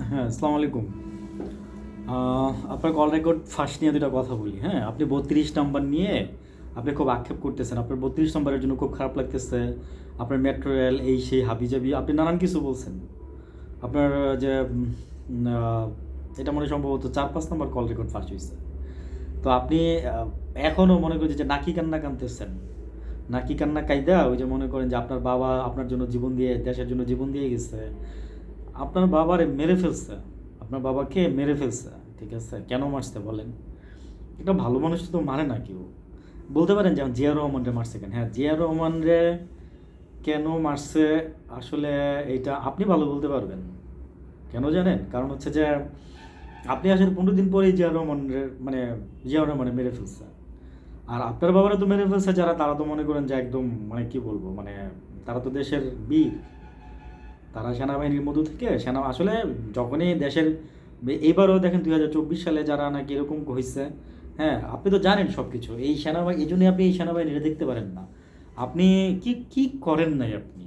হ্যাঁ আসসালামু আলাইকুম। আপনার কল রেকর্ড ফার্স্ট নিয়ে দুটা কথা বলি হ্যাঁ? আপনি বত্রিশ নাম্বার নিয়ে আপনি খুব আক্ষেপ করতেছেন। আপনার বত্রিশ নম্বরের জন্য খুব খারাপ লাগতেছে। আপনার মেট্রো রেল এই সেই হাবিজাবি, আপনি নানান কিছু বলছেন। আপনার যে এটা মনে সম্ভবত চার পাঁচ নম্বর কল রেকর্ড ফার্স্ট হয়েছে তো আপনি এখনও মনে করছেন যে নাকি কান্না কানতেছেন। নাকি কান্না কায়দা ওই যে মনে করেন যে আপনার বাবা আপনার জন্য জীবন দিয়ে, দেশের জন্য জীবন দিয়ে গেছে। আপনার বাবারে মেরে ফেলছে। আপনার বাবাকে মেরে ফেলছে, ঠিক আছে? কেন মারছে বলেন? এটা ভালো মানুষ তো মারে না কেউ। বলতে পারেন যেমন জিয়া রহমান রে মারছে কেন? হ্যাঁ জিয়া রহমান রে কেন মারছে? আসলে এটা আপনি ভালো বলতে পারবেন। কেন জানেন? কারণ হচ্ছে যে আপনি আসলে পনেরো দিন পরেই জিয়া রহমান মানে জিয়া রহমানে মেরে ফেলছে। আর আপনার বাবারা তো মেরে ফেলছে যারা, তারা তো মনে করেন যে একদম মানে কি বলব মানে তারা তো দেশের বীর। তারা সেনাবাহিনীর মধ্য থেকে সেনা, আসলে যখনই দেশের, এইবারও দেখেন দুই হাজার চব্বিশ সালে যারা নাকি এরকম হয়েছে হ্যাঁ আপনি তো জানেন সব কিছু এই সেনাবাহিনী, এই জন্যই আপনি এই সেনাবাহিনীরা দেখতে পারেন না। আপনি কি কি করেন নাই আপনি?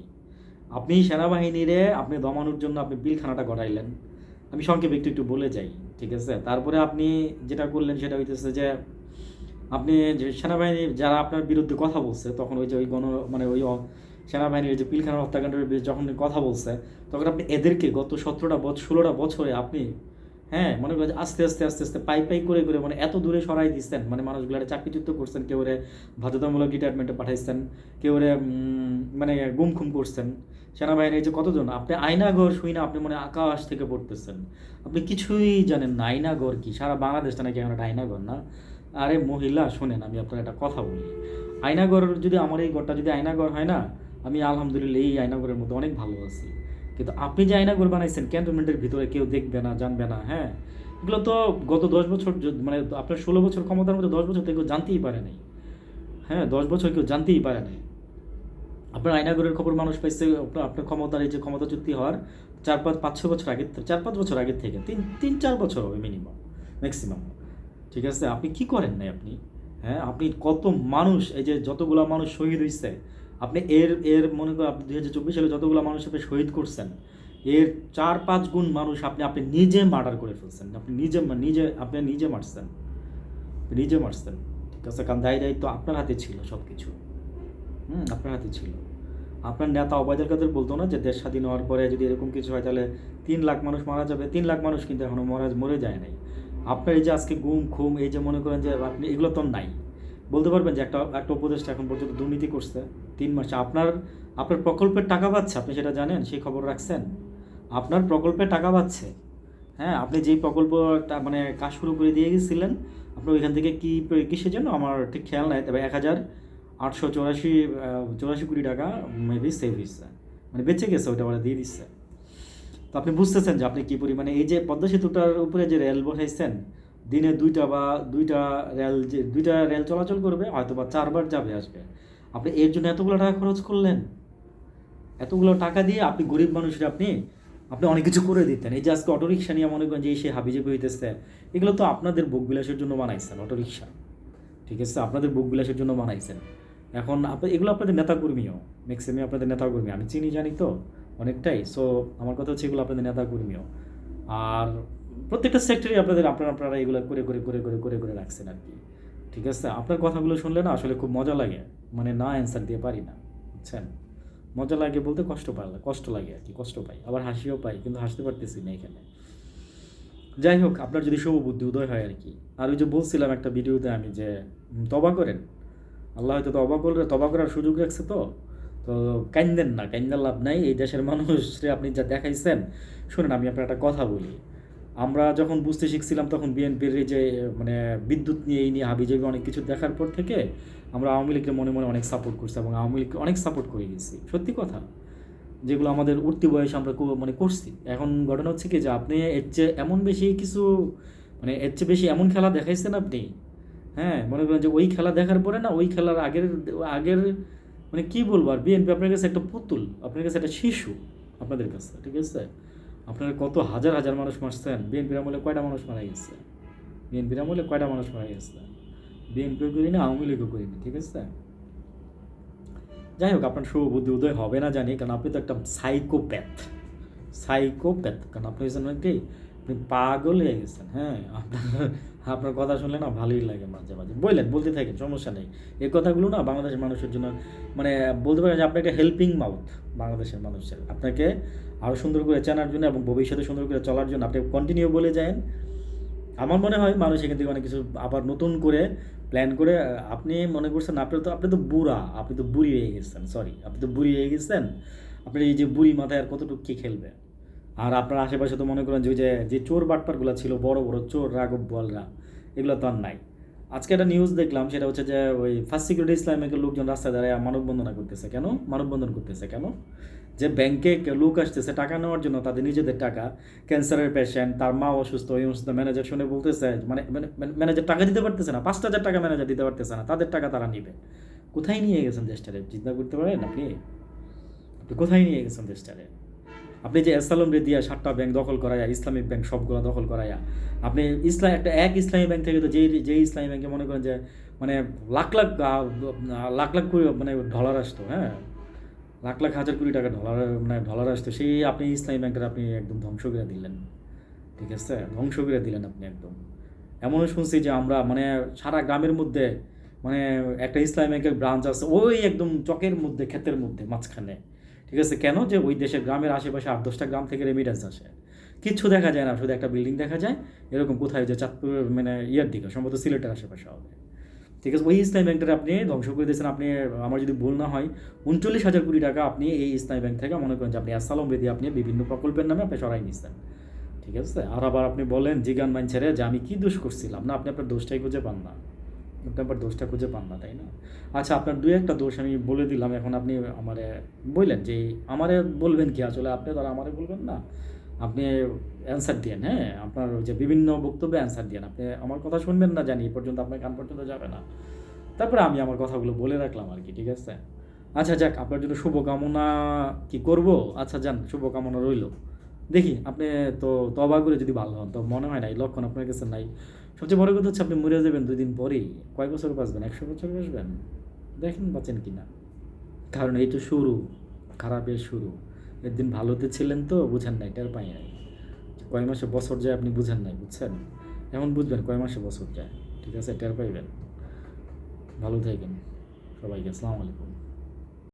আপনি সেনাবাহিনীরে আপনি দমানোর জন্য আপনি বিলখানাটা গড়াইলেন। আমি সংক্ষেপে একটু একটু বলে যাই, ঠিক আছে? তারপরে আপনি যেটা করলেন সেটা হইতেছে যে, আপনি যে সেনাবাহিনী যারা আপনার বিরুদ্ধে কথা বলছে, তখন ওই যে ওই গণ মানে ওই সেনাবাহিনীর যে পিলখানা হত্যাকাণ্ডের যখন কথা বলছে, তখন আপনি এদেরকে গত সতেরোটা বছর ষোলোটা বছরে আপনি হ্যাঁ মনে করেন আস্তে আস্তে আস্তে আস্তে পাই পাই করে করে মানে এত দূরে সরাই দিচ্ছেন। মানে মানুষগুলো চাকরিচ্যুত করছেন, কেউ রে বাধ্যতামূলক রিটায়ারমেন্টে পাঠাইছেন, কেউ রে মানে গুম খুম করছেন। সেনাবাহিনীর যে কতজন? আপনি আয়নাঘর শুই না, আপনি মনে আকাশ থেকে পড়তেছেন। আপনি কিছুই জানেন না, আয়নাঘর কি? সারা বাংলাদেশটা নাকি এখন একটা আয়নাঘর না? আরে মহিলা, শোনেন, আমি আপনার একটা কথা বলি। আয়নাঘর যদি আমার এই ঘরটা যদি আয়নাঘর হয় না আমি আলহামদুলিল্লাহ এই আয়নাঘরের মধ্যে অনেক ভালো আছি। কিন্তু আপনি যে আয়নাঘর বানাইছেন, ক্যান্টনমেন্টের ভিতরে কেউ দেখবে না, জানবে না হ্যাঁ? এগুলো তো গত দশ বছর মানে আপনার ষোলো বছর ক্ষমতার মধ্যে দশ বছর তো কেউ জানতেই পারে নাই। হ্যাঁ দশ বছর কেউ জানতেই পারে নাই। আপনার আয়নাঘরের খবর মানুষ পাইছে, আপনার ক্ষমতার এই যে ক্ষমতা চুক্তি হওয়ার চার পাঁচ পাঁচ ছ বছর আগে চার পাঁচ বছর আগে থেকে, তিন তিন, চার বছর হবে মিনিমাম ম্যাক্সিমাম ঠিক আছে? আপনি কি করেন নাই আপনি? হ্যাঁ আপনি কত মানুষ, এই যে যতগুলো মানুষ শহীদ হয়েছে আপনি এর এর মনে করেন আপনি দুই হাজার চব্বিশ সালে যতগুলো মানুষ আপনি শহীদ করছেন, এর চার, পাঁচ গুণ মানুষ আপনি আপনি নিজে মার্ডার করে ফেলছেন। আপনি নিজে নিজে, আপনি নিজে মারছেন। নিজে মারছেন। ঠিক আছে, কারণ দায়ী দায়িত্ব আপনার হাতে ছিল সব কিছু হুম, আপনার হাতে ছিল। আপনার নেতা অবায়দুল কাদের বলতো না যে দেশ স্বাধীন হওয়ার পরে যদি এরকম কিছু হয় তাহলে তিন লাখ মানুষ মারা যাবে। তিন লাখ মানুষ কিন্তু এখনও মরা, মরে যায় নাই। আপনার এই যে আজকে গুম, খুম, এই যে মনে করেন যে আপনি, এগুলো তো নাই। বলতে পারবেন যে একটা একটা উপদেষ্টা এখন পর্যন্ত দুর্নীতি করছে, তিন মাসে। আপনার আপনার প্রকল্পের টাকা পাচ্ছে, আপনি সেটা জানেন, সেই খবর রাখছেন। আপনার প্রকল্পে টাকা পাচ্ছে। হ্যাঁ আপনি যেই প্রকল্পটা মানে কাজ শুরু করে দিয়ে গেছিলেন আপনি ওইখান থেকে কি কিসের জন্য? আমার ঠিক খেয়াল নাই, তবে এক হাজার আটশো চৌরাশি চৌরাশি কোটি টাকা মেবি সেভ হয়েছে। মানে বেঁচে গেছে, ওইটা ওরা দিয়ে দিচ্ছে। তো আপনি বুঝতেছেন যে আপনি কি পরিমাণে, এই যে পদ্মা সেতুটার উপরে যে রেল বসাইছেন দিনে দুইটা বা দুইটা রেল যে, দুইটা রেল চলাচল করবে হয়তো বা চারবার যাবে আসবে আপনি এর জন্য এতগুলো টাকা খরচ করলেন। এতগুলো টাকা দিয়ে আপনি গরিব মানুষের আপনি আপনি অনেক কিছু করে দিতেন। এই যে আজকে অটোরিকশা নিয়ে মনে করেন যে সে হাবিজাবি হইতেছে, এগুলো তো আপনাদের বুক বিলাসের জন্য বানাইছেন, অটোরিকশা। ঠিক আছে? আপনাদের বুক বিলাসের জন্য বানাইছেন। এখন আপনি এগুলো আপনাদের নেতাকর্মীও, ম্যাক্সিমাম আপনাদের নেতাকর্মী। আমি চিনি জানি তো অনেকটাই, সো আমার কথা হচ্ছে এগুলো আপনাদের নেতাকর্মীও। আর প্রত্যেকটা সেক্টরে আপনাদের আপনারা আপনারা এগুলো করে করে করে করে করে করে রাখছেন আর কি। ঠিক আছে? আপনার কথাগুলো শুনলে না আসলে খুব মজা লাগে। মানে না অ্যান্সার দিয়ে পারি না, বুঝছেন? মজা লাগে বলতে কষ্ট পাই কষ্ট লাগে আর কি, কষ্ট পাই। আবার হাসিও পাই, কিন্তু হাসতে পারতেছি না এখানে। যাই হোক, আপনার যদি শুভ বুদ্ধি, উদয় হয় আর কি। আর ওই যে বলছিলাম একটা ভিডিওতে আমি যে তবা করেন। আল্লাহ হয়তো তবা করলে তবা করার সুযোগ রাখছে তো? তো কাইন্দেন না, কাইন্দার লাভ নাই। এই দেশের মানুষরে আপনি যা দেখাইছেন, শুনেন, আমি আপনার একটা কথা বলি। আমরা যখন বুঝতে শিখছিলাম তখন বিএনপির যে মানে বিদ্যুৎ নিয়ে, এই নিয়ে হাবিজাবি অনেক কিছু দেখার পর থেকে আমরা আওয়ামী লীগকে মনে মনে অনেক সাপোর্ট করছি এবং আওয়ামী লীগকে অনেক সাপোর্ট করে গেছি। সত্যি কথা, যেগুলো আমাদের উঠতি বয়সে আমরা মানে করছি। এখন ঘটনা হচ্ছে কি যে, আপনি এর চেয়ে এমন বেশি কিছু মানে এর চেয়ে বেশি এমন খেলা দেখাইছেন আপনি হ্যাঁ? মনে করেন যে, ওই খেলা দেখার পরে না, ওই খেলার আগের আগের মানে কি বলব? আর বিএনপি আপনার কাছে একটা পুতুল, আপনার কাছে একটা শিশু, আপনাদের কাছে, ঠিক আছে? আপনারা কত হাজার হাজার মানুষ মারছেন? বিএনপির আমলে কয়টা মানুষ মারা গেছে? বিএনপির আমলে কয়টা মানুষ মারা গেছে? বিএনপিও করি না, আওয়ামী লীগও করিনি ঠিক আছে? যাই হোক, আপনার শুভ বুদ্ধি উদয় হবে না জানি, কারণ আপনি তো একটা সাইকোপ্যাথ সাইকোপ্যাথ কারণ আপনি হয়েছেন কি আপনি পাগল হয়ে গেছেন হ্যাঁ? আপনার আপনার কথা শুনলে না ভালোই লাগে মাঝে মাঝে। বললেন, বলতে থাকেন, সমস্যা নেই। এই কথাগুলো না বাংলাদেশের মানুষের জন্য মানে বলতে পারেন যে আপনি একটা হেল্পিং মাউথ বাংলাদেশের মানুষের। আপনাকে আরও সুন্দর করে চেনার জন্য এবং ভবিষ্যতে সুন্দর করে চলার জন্য আপনি কন্টিনিউ বলে যান আমার মনে হয় মানুষ এখান থেকে অনেক কিছু আবার নতুন করে প্ল্যান করে আপনি মনে করছেন, আপনি তো আপনি তো বুড়া, আপনি তো বুড়ি হয়ে গেছেন সরি আপনি তো বুড়ি হয়ে গেছেন। আপনি এই যে বুড়ি মাথায় আর কতটুকু কি খেলবে? আর আপনার আশেপাশে তো মনে করেন যে ওই যে যে চোর বাটপারগুলো ছিল, বড় বড় চোর, রাঘব বলরা, এগুলো তো আর নাই। আজকে একটা নিউজ দেখলাম, সেটা হচ্ছে যে ওই ফার্স্ট সিকিউরিটি ইসলামিক লোকজন রাস্তায় দাঁড়ায় মানববন্ধনা করতেছে। কেন? মানববন্ধন করতেছে কেন? যে ব্যাংকে লোক আসতেছে, টাকা নেওয়ার জন্য তাদের নিজেদের টাকা ক্যান্সারের পেশেন্ট তার মা অসুস্থ, এই অসুস্থ ম্যানেজার শুনে বলতেছে মানে ম্যানেজার টাকা দিতে পারতেছে না, পাঁচ হাজার টাকা ম্যানেজার দিতে পারতেছে না, তাদের টাকা তারা নিবে। কোথায় নিয়ে গেছেন দেশটারে? চিন্তা করতে পারেন আপনি? আপনি কোথায় নিয়ে গেছেন দেশটারে? আপনি যে এসালম দিয়া সাতটা ব্যাংক দখল করাইয়া, ইসলামিক ব্যাংক সবগুলো দখল করাইয়া, আপনি ইসলাম, একটা এক ইসলামী ব্যাংক থেকে তো যেই যেই ইসলামী ব্যাংকে মনে করেন যে মানে লাখ লাখ লাখ লাখ কোটি মানে ডলার আসতো হ্যাঁ? লাখ লাখ হাজার কোটি টাকা ডলার মানে ডলার আসতো, সেই আপনি ইসলামী ব্যাংকের আপনি একদম ধ্বংস করে দিলেন। ঠিক আছে? ধ্বংস করে দিলেন আপনি একদম। এমনও শুনছি যে আমরা মানে সারা গ্রামের মধ্যে মানে একটা ইসলামী ব্যাংকের ব্রাঞ্চ আছে, ওই একদম চকের মধ্যে, ক্ষেতের মধ্যে, মাঝখানে। ঠিক আছে? কেন? যে ওই দেশের গ্রামের আশেপাশে আট দশটা গ্রাম থেকে রেমিডেন্স আসে। কিচ্ছু দেখা যায় না, শুধু একটা বিল্ডিং দেখা যায়। এরকম কোথায় যে চাঁদপুর মানে ইয়ার দিকে, সম্ভবত সিলেটের আশেপাশে হবে। ঠিক আছে? ওই ইসলামী ব্যাংকটা আপনি ধ্বংস করে দিয়েছেন। আপনি, আমার যদি ভুল না হয়, উনচল্লিশ হাজার কোটি টাকা আপনি এই ইসলামী ব্যাংক থেকে মনে করেন যে আপনি আসালম বেদি আপনি বিভিন্ন প্রকল্পের নামে আপনি সরাই নিয়েছেন ঠিক আছে? আর আবার আপনি বলেন, জিগান মাইন ছেড়ে যে আমি কি দোষ করছিলাম? না, আপনি আপনার দোষটাই খুঁজে পান না। আপনি আপনার দোষটা খুঁজে পান না, তাই না? আচ্ছা আপনার দুই একটা দোষ আমি বলে দিলাম, এখন আপনি আমারে বললেন যে, আমারে বলবেন কি আসলে? আপনি তো আর আমারে বলবেন না। আপনি অ্যান্সার দিয়েন হ্যাঁ? আপনার যে বিভিন্ন বক্তব্যে অ্যান্সার দিয়েন। আপনি আমার কথা শুনবেন না জানি, এ পর্যন্ত আপনার কান পর্যন্ত যাবে না। তারপরে আমি আমার কথাগুলো বলে রাখলাম আর কি, ঠিক আছে? আচ্ছা যাক, আপনার জন্য শুভকামনা কি করব? আচ্ছা যান, শুভকামনা রইল। দেখি, আপনি তো তবা করে যদি ভালো হন, তো মনে হয় না এই লক্ষণ আপনার কাছে নাই। সবচেয়ে বড় কথা হচ্ছে আপনি মরে যাবেন দুই দিন পরেই। কয় বছর বাঁচবেন? একশো বছর বাঁচবেন? দেখেন বাঁচেন কি না কারণ এই তো শুরু, খারাপের শুরু। একদিন ভালোতে ছিলেন তো, বুঝেন নাই, টের পাই নাই। কয় মাসে বছর যায় আপনি বুঝেন নাই, বুঝছেন? এমন বুঝবেন, কয় মাসে বছর যায়। ঠিক আছে, টের পাইবেন। ভালো থাকবেন সবাইকে, আসসালামু আলাইকুম।